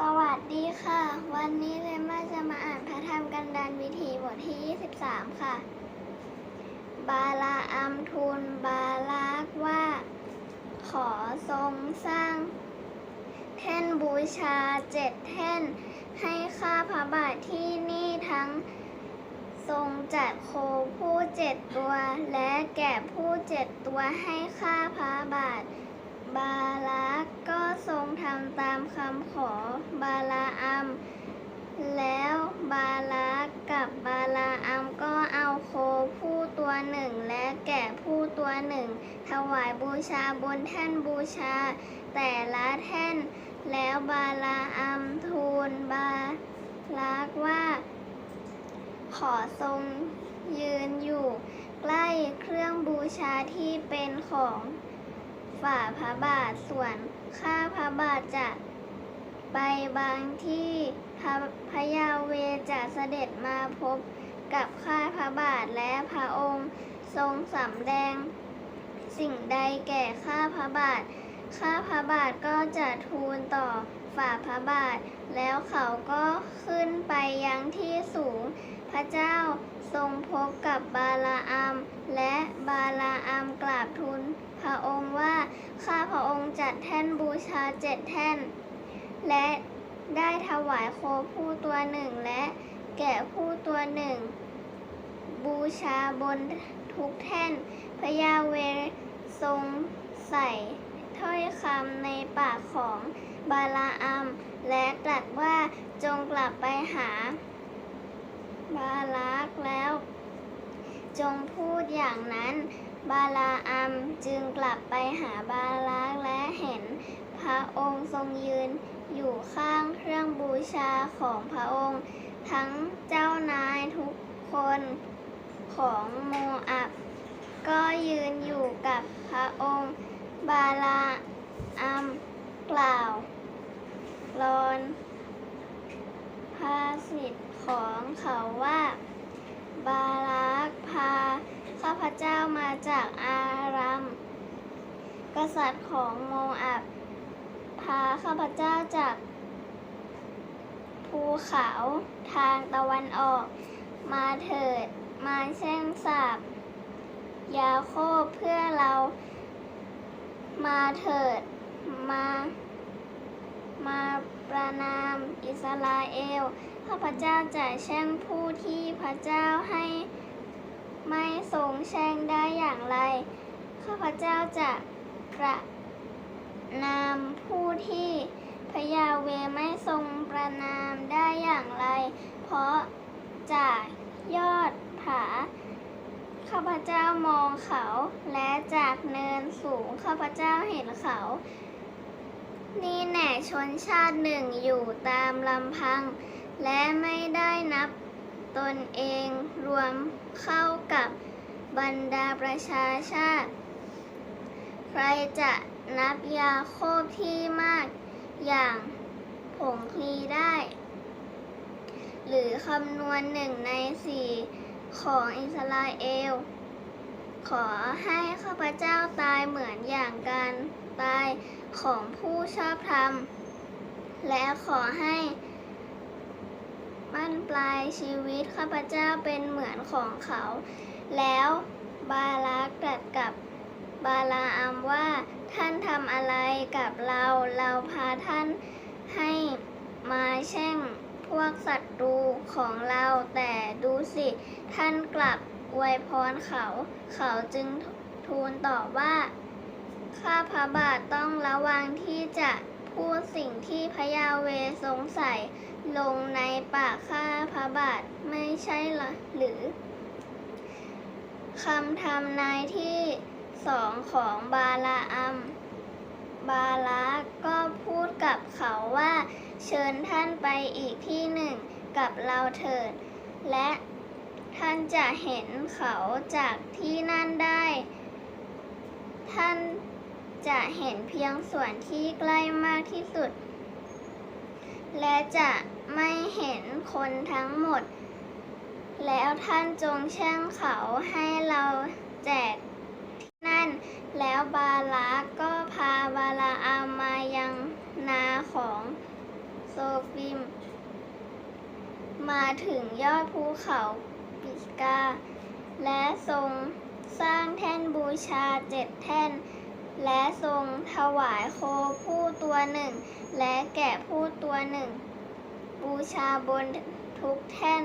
สวัสดีค่ะ วันนี้เลม่าจะมาอ่านพระธรรมกันดานวิถีบทที่ 23 ค่ะ บาลาอัมทูลบาลากว่า ขอทรงสร้าง แท่นบูชาเจ็ดแท่น ให้ข้าพระบาทที่นี่ทั้งทรงจัดโคผู้เจ็ดตัว และแกะผู้เจ็ดตัวให้ข้าพระบาท บาลักก็ทรงทำตามคำขอบาลาอัม แล้วบาลักกับบาลาอัมก็เอาโคผู้ตัวหนึ่งและแกะผู้ตัวหนึ่ง ถวายบูชาบนแท่นบูชา แต่ละแท่น แล้วบาลาอัมทูลบาลักว่า ขอทรงยืนอยู่ ใกล้เครื่องบูชาที่เป็นของ ฝ่าพระบาทส่วนข้าพระบาทจะไปบางที่พระพยาเวจะเสด็จมาพบกับข้าพระบาทและพระองค์ทรงสำแดง สิ่งใดแก่ข้าพระบาท ข้าพระบาทก็จะทูลต่อฝ่าพระบาท แล้วเขาก็ขึ้นไปยังที่สูง พระเจ้าทรงพบกับบาลาอัมและบาลาอัมกราบทูล พระองค์ว่า ข้าพระองค์จัดแท่นบูชาเจ็ดแท่น และได้ถวายโคผู้ตัวหนึ่งและแกะผู้ตัวหนึ่ง บูชาบนทุกแท่น พระยาเวทรงใส่ถ้อยคำในปากของบาลาอัม และตรัสว่าจงกลับไปหา บาลักแล้ว จงพูดอย่างนั้น บาลาอัมจึงกลับไปหาบาลักและเห็น พระองค์ทรงยืนอยู่ข้างเครื่องบูชาของพระองค์ ทั้งเจ้านายทุกคนของโมอับ ก็ยืนอยู่กับพระองค์ บาลาอัมกล่าวรอนภาสิทธิ์ของเขาว่า บาลักพาข้าพเจ้ามาจากอารัม กษัตริย์ของโมอับพาข้าพเจ้าจากภูเขาทางตะวันออก มาเถิดมาแช่งสาบยาโคบเพื่อเรา มาเถิดมา มา ประนามอิสราเอลข้าพเจ้าจะแช่งผู้ที่พระเจ้าให้ไม่ทรงแช่งได้อย่างไร ข้าพเจ้าจะประนามผู้ที่พยาเวไม่ทรงประนามได้อย่างไร เพราะจากยอดผา ข้าพเจ้ามองเขาและจากเนินสูงข้าพเจ้าเห็นเขา นี่แหน่ชนชาติหนึ่งอยู่ตามลำพัง และไม่ได้นับตนเองรวมเข้ากับบรรดาประชาชาติ ใครจะนับยาโคบที่มากอย่างผงคลีได้ หรือคำนวณหนึ่งในสี่ของอิสราเอล ขอให้ข้าพเจ้าตายเหมือนอย่างการตาย ของผู้ชอบธรรม และขอให้บั้นปลายชีวิตข้าพเจ้าเป็นเหมือนของเขา แล้วบาลักตรัสกับบาลาอัมว่าท่านทำอะไรกับเราเราพาท่านให้มาแช่งพวกศัตรูของเราแต่ดูสิ ท่านกลับอวยพรเขา เขาจึงทูลตอบว่า ข้าพระบาทต้องระวังที่จะพูดสิ่งที่พระยาเวทรงใส่ลงในปากข้าพระบาทไม่ใช่หรอหรือคำทำนายที่สองของบาลาอัม บาลาก็พูดกับเขาว่า เชิญท่านไปอีกที่หนึ่งกับเราเถิด และท่านจะเห็นเขาจากที่นั่นได้ ท่าน จะเห็นเพียงส่วนที่ใกล้มากที่สุด และจะไม่เห็นคนทั้งหมด แล้วท่านจงแช่งเขาให้เราแจกที่นั่น แล้วบาลาก็พาบาลาอามมายังนาของโซฟิม มาถึงยอดภูเขาปิสกา และทรงสร้างแท่นบูชาเจ็ดแท่น และทรงถวายโคผู้ตัวหนึ่ง และแกะผู้ตัวหนึ่ง บูชาบนทุกแท่น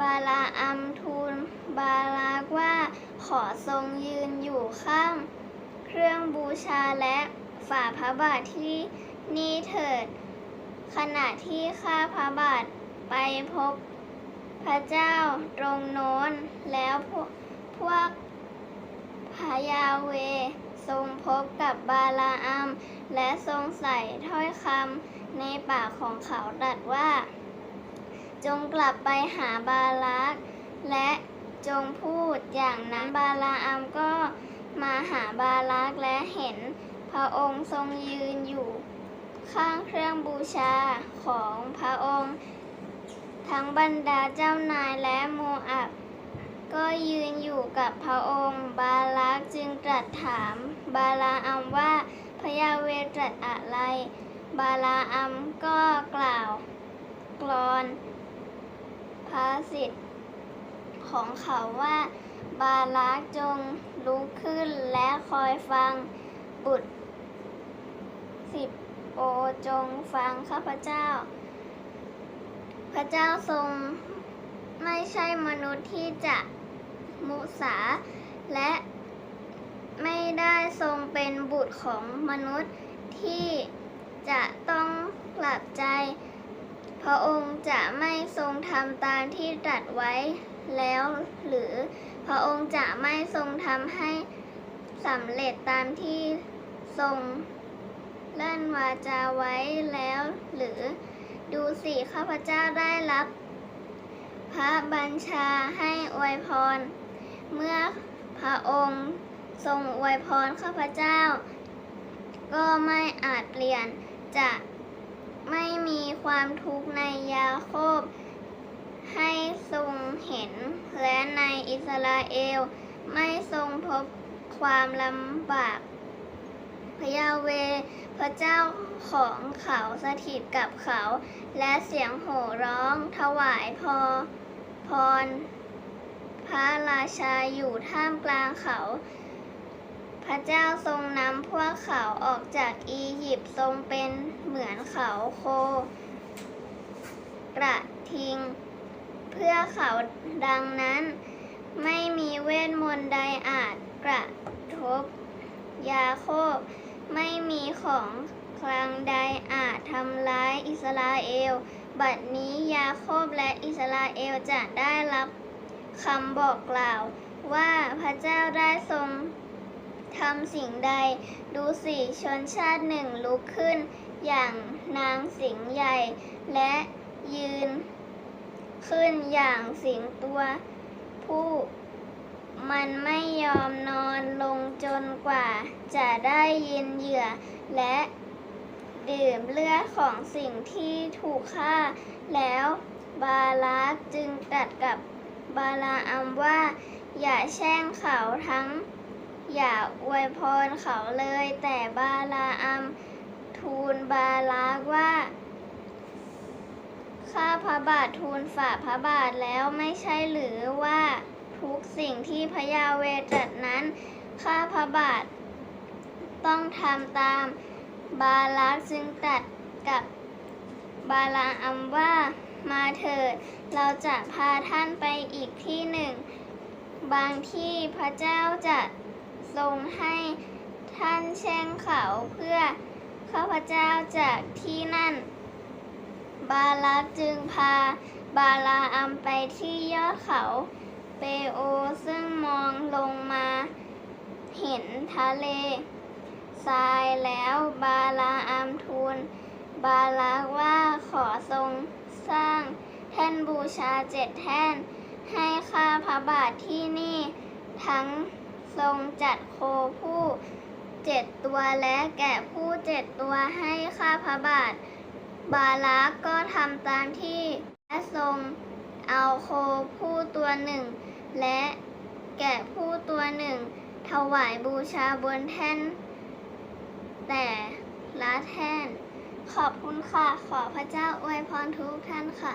บาลาอัมทูล บาลากว่าขอทรงยืนอยู่ข้าง เครื่องบูชาและฝ่าพระบาทที่นี่เถิด ขณะที่ข้าพระบาทไปพบพระเจ้าตรงโน้นแล้วพวกพวกพยาเว ทรงพบกับบาลาอัม และทรงใส่ถ้อยคำในปากของเขาตรัสว่า จงกลับไปหาบาลัก และจงพูดอย่างนั้นบาลาอัมก็มาหาบาลักและเห็นพระองค์ทรงยืนอยู่ ข้างเครื่องบูชาของพระองค์ ทั้งบรรดาเจ้านายและโมอับก็ยืนอยู่กับพระองค์ บาลักจึงตรัสถาม บาลาอัมว่าพยาเวตรัสอะไร บาลาอัมก็กล่าวกลอนภาสิทธิ์ของเขาว่า บาลักจงลุกขึ้นและคอยฟังบุตรสิบโปรดจงฟังข้าพเจ้า พระเจ้าทรงไม่ใช่มนุษย์ที่จะมุสาและ ไม่ได้ทรงเป็นบุตรของมนุษย์ที่จะต้องกลับใจ พระองค์จะไม่ทรงทำตามที่ตรัสไว้แล้ว หรือพระองค์จะไม่ทรงทำให้สำเร็จตามที่ทรงลั่นวาจาไว้แล้ว หรือดูสิข้าพเจ้าได้รับ พระบัญชาให้อวยพร เมื่อพระองค์ ทรงอวยพรข้าพเจ้า ก็ไม่อาจเปลี่ยนจะไม่มีความทุกข์ในยาโคบ ให้ทรงเห็น และในอิสราเอล ไม่ทรงพบความลำบากพระยาเวพระเจ้าของเขาสถิตกับเขา และเสียงโห่ร้องถวายพอพร พระราชาอยู่ท่ามกลางเขา พระเจ้าทรงนำพวกเขาออกจากอียิปต์ทรงเป็นเหมือนเขาโค กระทิง เพื่อเขาดังนั้น ไม่มีเวทมนต์ใดอาจกระทบ ยาโคบไม่มีของคลังใดอาจทำร้ายอิสราเอล บัดนี้ยาโคบและอิสราเอลจะได้รับคำบอกกล่าวว่าพระเจ้าได้ทรง ทำสิ่งใด ดูสิชนชาติหนึ่งลุกขึ้น อย่างนางสิงใหญ่ และยืน ขึ้นอย่างสิงตัวผู้มันไม่ยอมนอนลงจนกว่า จะได้ยินเหยื่อ และดื่มเลือดของสิ่งที่ถูกฆ่า แล้วบาลากจึงตรัสกับบาลาอัมว่า อย่าแช่งเขาทั้ง อย่าอวยพรเขาเลย แต่บาลาอัมทูลบาลากว่า ข้าพระบาททูลฝ่าพระบาทแล้วไม่ใช่หรือว่าทุกสิ่งที่พระยาเวตรัสนั้น ข้าพระบาท ต้องทำตามบาลักจึงตรัสกับบาลาอัมว่ามาเถิด เราจะพาท่านไปอีกที่หนึ่ง บางที่พระเจ้าจะ ทรงให้ท่านแช่งเขาเพื่อข้าพเจ้าจากที่นั่น บาลักจึงพาบาลาอัมไปที่ยอดเขาเปโอซึ่งมองลงมา เห็นทะเลทรายแล้วบาลาอัมทูล บาลักว่าขอทรงสร้างแท่นบูชาเจ็ดแท่น ให้ข้าพระบาทที่นี่ทั้ง ทรงจัดโคผู้เจ็ดตัวและแกะผู้เจ็ดตัวให้ข้าพระบาท บาลักก็ทำตามที่และทรงเอาโคผู้ตัวหนึ่ง และแกะผู้ตัวหนึ่ง ถวายบูชาบนแท่น แต่ละแท่น ขอบคุณค่ะ ขอพระเจ้าอวยพรทุกท่านค่ะ